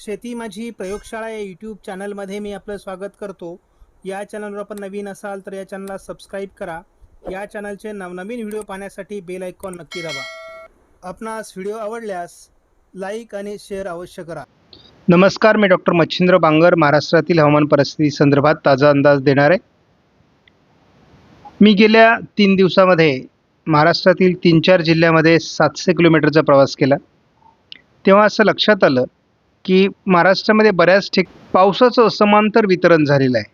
शेती माझी प्रयोगशाळा या यूट्यूब चॅनलमध्ये मी आपलं स्वागत करतो. या चॅनलवर आपण नवीन असाल तर या चॅनलला सबस्क्राईब करा. या चॅनलचे नवनवीन व्हिडिओ पाहण्यासाठी बेल आयकॉन नक्की दाबा. आपणास व्हिडिओ आवडल्यास लाईक आणि शेअर अवश्य करा. नमस्कार मी डॉक्टर मच्छिंद्र बांगर महाराष्ट्रातील हवामान परिस्थिती संदर्भात ताजा अंदाज देणार. आहे मी गेल्या तीन दिवसामध्ये महाराष्ट्रातील तीन चार जिल्ह्यामध्ये सातशे किलोमीटरचा प्रवास केला. तेव्हा असं लक्षात आलं की महाराष्ट्रामध्ये बऱ्याच ठिक पावसाचं समांतर वितरण झालेलं आहे.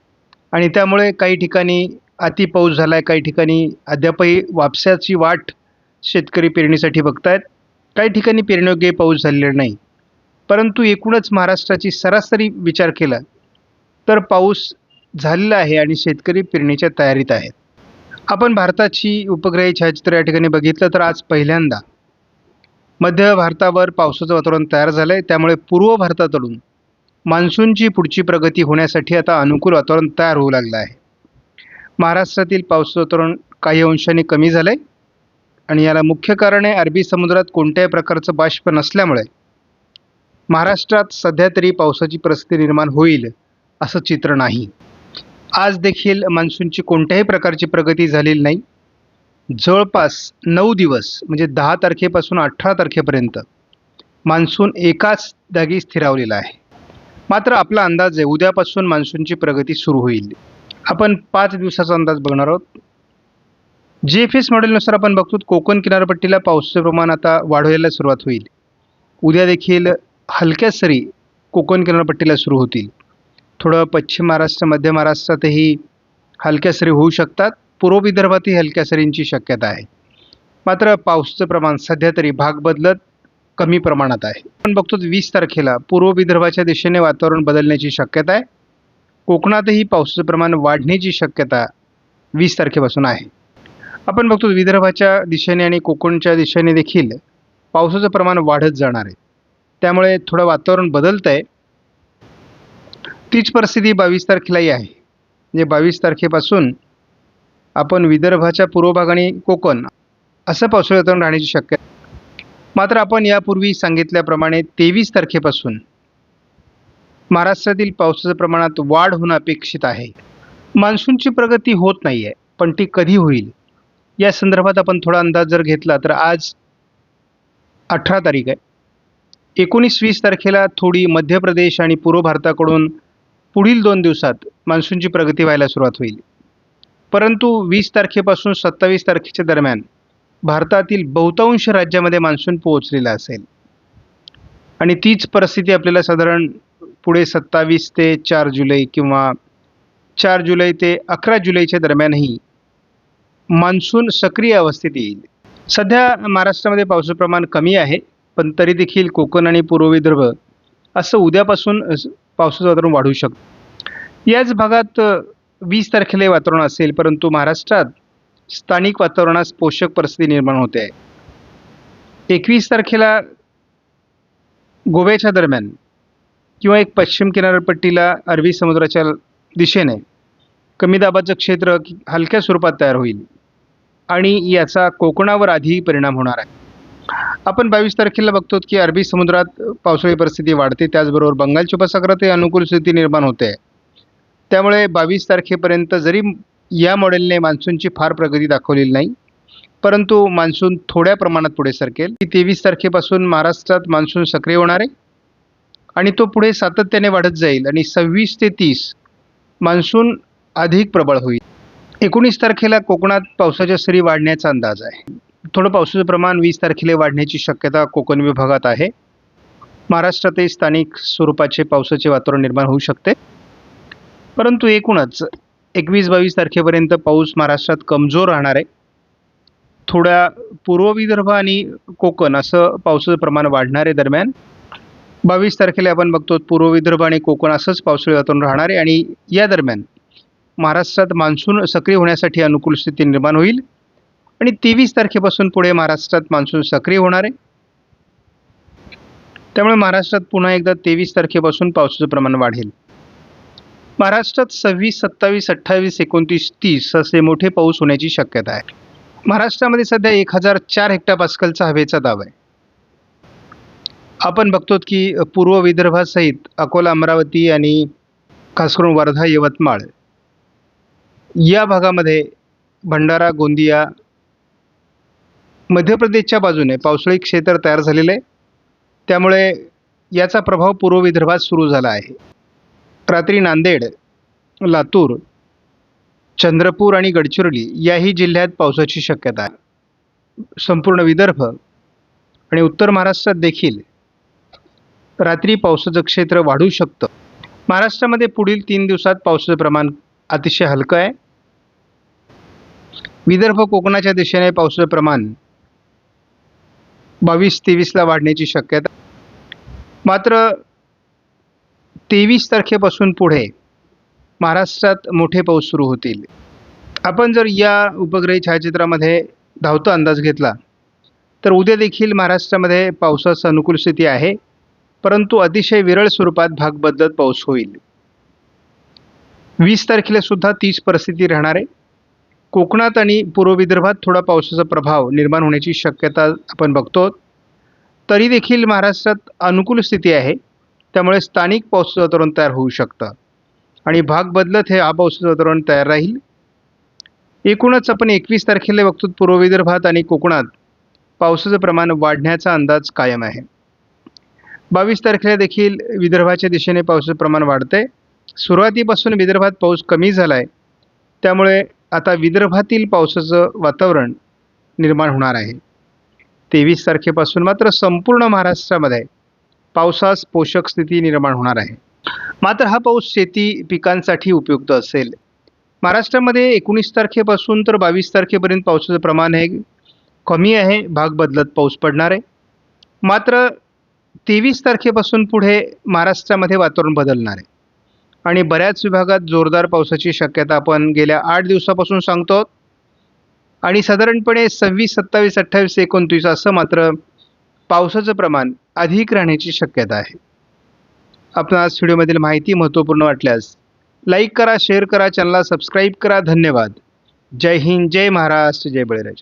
आणि त्यामुळे काही ठिकाणी अति पाऊस झाला आहे काही ठिकाणी अद्यापही वापसाची वाट शेतकरी पेरणीसाठी बघतायत. काही ठिकाणी पेरणीयोग्य पाऊस झालेला नाही. परंतु एकूणच महाराष्ट्राची सरासरी विचार केला तर पाऊस झालेला आहे आणि शेतकरी पेरणीच्या तयारीत आहेत. आपण भारताची उपग्रही छायाचित्र या ठिकाणी बघितलं तर आज पहिल्यांदा मध्य भारतावर पावसाचं वातावरण तयार झालं आहे त्यामुळे पूर्व भारताकडून मान्सूनची पुढची प्रगती होण्यासाठी आता अनुकूल वातावरण तयार होऊ लागलं आहे. महाराष्ट्रातील पावसाचं वातावरण काही अंशाने कमी झालं आहे आणि याला मुख्य कारण आहे अरबी समुद्रात कोणत्याही प्रकारचं बाष्प नसल्यामुळे महाराष्ट्रात सध्या तरी पावसाची परिस्थिती निर्माण होईल असं चित्र नाही. आज देखील मान्सूनची कोणत्याही प्रकारची प्रगती झालेली नाही. जवळपास नऊ दिवस म्हणजे दहा तारखेपासून अठरा तारखेपर्यंत मान्सून एकाच जागी स्थिरावलेला आहे. मात्र आपला अंदाज आहे उद्यापासून मान्सूनची प्रगती सुरू होईल. आपण पाच दिवसाचा अंदाज बघणार आहोत. जी एफ एस मॉडेलनुसार आपण बघतो कोकण किनारपट्टीला पावसाचं प्रमाण आता वाढवायला सुरुवात होईल. उद्या देखील हलक्या सरी कोकण किनारपट्टीला सुरू होतील. थोडं पश्चिम महाराष्ट्र मध्य महाराष्ट्रातही हलक्या सरी होऊ शकतात. पूर्व विदर्भातही हलक्या सरींची शक्यता आहे. मात्र पावसाचं प्रमाण सध्या तरी भाग बदलत कमी प्रमाणात आहे. आपण बघतो वीस तारखेला पूर्व विदर्भाच्या दिशेने वातावरण बदलण्याची शक्यता आहे. कोकणातही पावसाचं प्रमाण वाढण्याची शक्यता वीस तारखेपासून आहे. आपण बघतो विदर्भाच्या दिशेने आणि कोकणच्या दिशेने देखील पावसाचं प्रमाण वाढत जाणार आहे. त्यामुळे थोडं वातावरण बदलतं आहे तीच परिस्थिती बावीस तारखेलाही आहे. म्हणजे बावीस तारखेपासून आपण विदर्भाच्या पूर्व भाग आणि कोकण असं पावसाळी वातावरण राहण्याची शक्यता मात्र आपण यापूर्वी सांगितल्याप्रमाणे तेवीस तारखेपासून महाराष्ट्रातील पावसाच्या प्रमाणात वाढ होणं अपेक्षित आहे. मान्सूनची प्रगती होत नाही आहे पण ती कधी होईल? या संदर्भात आपण थोडा अंदाज जर घेतला तर आज अठरा तारीख आहे. एकोणीस वीस तारखेला थोडी मध्य प्रदेश आणि पूर्व भारताकडून पुढील दोन दिवसात मान्सूनची प्रगती व्हायला सुरुवात होईल. परंतु वीस तारखेपासून सत्तावीस तारखेच्या दरम्यान भारतातील बहुतांश राज्यामध्ये मान्सून पोहोचलेला असेल. आणि तीच परिस्थिती आपल्याला साधारण पुढे सत्तावीस ते चार जुलै किंवा चार जुलै ते अकरा जुलैच्या दरम्यानही मान्सून सक्रिय अवस्थेत येईल. सध्या महाराष्ट्रामध्ये पावसाचं प्रमाण कमी आहे पण तरी देखील कोकण आणि पूर्व विदर्भ असं उद्यापासून पावसाचं वातावरण वाढू शकतं. याच भागात वीस तारखेला वातावरण असेल परंतु महाराष्ट्रात स्थानिक वातावरणास पोषक परिस्थिती निर्माण होते. आहे एकवीस तारखेला गोव्याच्या दरम्यान किंवा एक पश्चिम किनारपट्टीला अरबी समुद्राच्या दिशेने कमी दाबाचं क्षेत्र हलक्या स्वरूपात तयार होईल आणि याचा कोकणावर आधी परिणाम होणार आहे. आपण बावीस तारखेला बघतो की अरबी समुद्रात पावसाळी परिस्थिती वाढते त्याचबरोबर बंगालच्या उपसागरातही अनुकूल स्थिती निर्माण होते. त्यामुळे बावीस तारखेपर्यंत जरी या मॉडेलने मान्सूनची फार प्रगती दाखवलेली नाही परंतु मान्सून थोड्या प्रमाणात पुढे सरकेल. तेवीस तारखेपासून महाराष्ट्रात मान्सून सक्रिय होणार आहे आणि तो पुढे सातत्याने वाढत जाईल आणि सव्वीस ते तीस मान्सून अधिक प्रबळ होईल. एकोणीस तारखेला कोकणात पावसाच्या सरी वाढण्याचा अंदाज आहे. थोडं पावसाचं प्रमाण वीस तारखेला वाढण्याची शक्यता कोकण विभागात आहे. महाराष्ट्रातही स्थानिक स्वरूपाचे पावसाचे वातावरण निर्माण होऊ शकते. परंतु एकूणच एकवीस बावीस तारखेपर्यंत पाऊस महाराष्ट्रात कमजोर राहणार आहे. थोड्या पूर्व विदर्भ आणि कोकण असं पावसाचं प्रमाण वाढणार आहे दरम्यान. बावीस तारखेला आपण बघतो पूर्व विदर्भ आणि कोकण असंच पावसाळी वातावरण राहणार आहे आणि या दरम्यान महाराष्ट्रात मान्सून सक्रिय होण्यासाठी अनुकूल स्थिती निर्माण होईल आणि तेवीस तारखेपासून पुढे महाराष्ट्रात मान्सून सक्रिय होणार आहे. त्यामुळे महाराष्ट्रात पुन्हा एकदा तेवीस तारखेपासून पावसाचं प्रमाण वाढेल. महाराष्ट्रात सव्वीस सत्तावीस अठ्ठावीस एकोणतीस तीस असे मोठे पाऊस होण्याची शक्यता आहे. महाराष्ट्रामध्ये सध्या एक हजार चार हेक्टर पास्कलचा हवेचा दाब आहे. आपण बघतो की पूर्व विदर्भासहित अकोला अमरावती आणि खास करून वर्धा यवतमाळ या भागामध्ये भंडारा गोंदिया मध्य प्रदेशच्या बाजूने पावसाळी क्षेत्र तयार झालेलं आहे. त्यामुळे याचा प्रभाव पूर्व विदर्भात सुरू झाला आहे. रात्री नांदेड लातूर चंद्रपूर आणि गडचिरोली याही जिल्ह्यात पावसाची शक्यता आहे. संपूर्ण विदर्भ आणि उत्तर महाराष्ट्रात देखील रात्री पावसाचं क्षेत्र वाढू शकतं. महाराष्ट्रामध्ये पुढील तीन दिवसात पावसाचं प्रमाण अतिशय हलकं आहे. विदर्भ कोकणाच्या दिशेने पावसाचं प्रमाण बावीस तेवीसला वाढण्याची शक्यता मात्र तेवीस तारखेपासून पुढे महाराष्ट्रात मोठे पाऊस सुरू होतील. आपण जर या उपग्रही छायाचित्रामध्ये धावतो अंदाज घेतला तर उद्या देखील महाराष्ट्रामध्ये पावसाचं अनुकूल स्थिती आहे परंतु अतिशय विरळ स्वरूपात भाग बदलत पाऊस होईल. वीस तारखेला सुद्धा तीच परिस्थिती राहणार आहे. कोकणात आणि पूर्व विदर्भात थोडा पावसाचा प्रभाव निर्माण होण्याची शक्यता आपण बघतो. तरी देखील महाराष्ट्रात अनुकूल स्थिती आहे. त्यामुळे स्थानिक पावसाचं वातावरण तयार होऊ शकतं. आणि भाग बदलत हे आपावसाचं वातावरण तयार राहील. एकूणच आपण एकवीस तारखेला बघतो पूर्व विदर्भात आणि कोकणात पावसाचं प्रमाण वाढण्याचा अंदाज कायम आहे. बावीस तारखेला देखील विदर्भाच्या दिशेने पावसाचं प्रमाण वाढते सुरुवातीपासून विदर्भात पाऊस कमी झाला आहे त्यामुळे आता विदर्भातील पावसाचं वातावरण निर्माण होणार आहे. तेवीस तारखेपासून मात्र संपूर्ण महाराष्ट्रामध्ये पावसास पोषक स्थिती निर्माण होणार आहे. मात्र हा पाऊस शेती पिकांसाठी उपयुक्त असेल. महाराष्ट्रामध्ये एकोणीस तारखेपासून तर बावीस तारखेपर्यंत पावसाचं प्रमाण हे कमी आहे. भाग बदलत पाऊस पडणार आहे. मात्र तेवीस तारखेपासून पुढे महाराष्ट्रामध्ये वातावरण बदलणार आहे. आणि बऱ्याच विभागात जोरदार पावसाची शक्यता आपण गेल्या आठ दिवसापासून सांगतो आणि साधारणपणे सव्वीस सत्तावीस अठ्ठावीस एकोणतीस असं मात्र पावसाचं प्रमाण अधिक राहण्याची शक्यता आहे. आपणास व्हिडिओमधील माहिती महत्त्वपूर्ण वाटल्यास लाईक करा शेअर करा चॅनलला सबस्क्राईब करा. धन्यवाद. जय हिंद जय महाराष्ट्र जय बळीराजा.